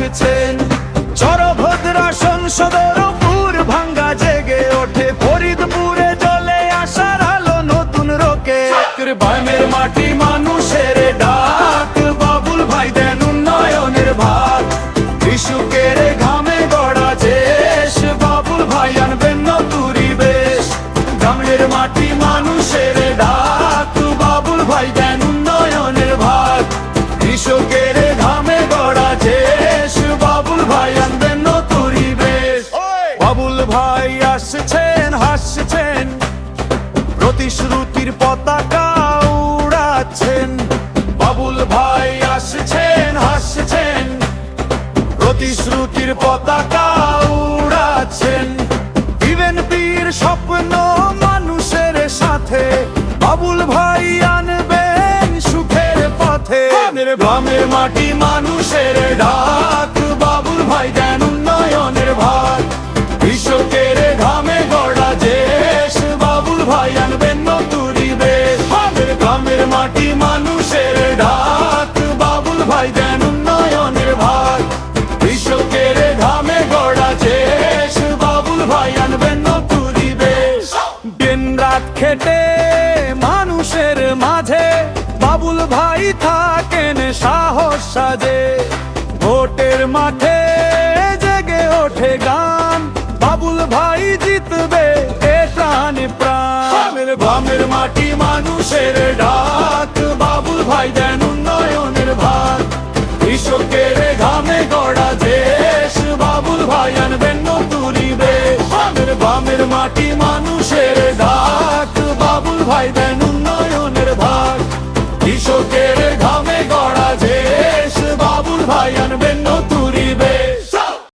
রাখছেন চরভদ্রা সংসদের পুর ভাঙ্গা জেগে ওঠে। ফরিদপুরে জলে আসার আলো, নতুন রোকে। বামের মাটি মানুষের ডাক। বাবুল ভাই দেন উন্নয়নের ভাগ। কৃষকের ঘামে গড়া দেশ। বাবুল ভাই আনবেন নতুরি বেশ গ্রামের মাটি মানুষের ভাই আসছেন হাসছেন। প্রতিশ্রুতির পতাকা উড়াচ্ছেন। বাবুল ভাই আসছেন হাসছেন। প্রতিশ্রুতির পতাকা উড়াচ্ছেন। দিবেন বীর স্বপ্ন মানুষের সাথে। বাবুল ভাই আনবেন সুখের পথে। গ্রামের মাটি মানুষের ডাক। বাবুল ভাই দেন ভাই আনবেন বেশ আমাদের গ্রামের মাটি মানুষের ডাক বাবুল ভাই দেন উন্নয়নের ভাগ। কৃষকের ঘামে গড়া দেশ বাবুল ভাই আনবেন বেশ দিন রাত খেটে মানুষের মাঝে। বাবুল ভাই থাকেন সাহস সাজে। বামের মাটি মানুষের ডাক। বাবুল ভাই দেন উন্নয়নের ভাগ। কৃষকের ঘামে গড়া দেশ। বাবুল ভাই আনবেন নতুরি বেশ বামের মাটি মানুষের ডাক। বাবুল ভাই দেন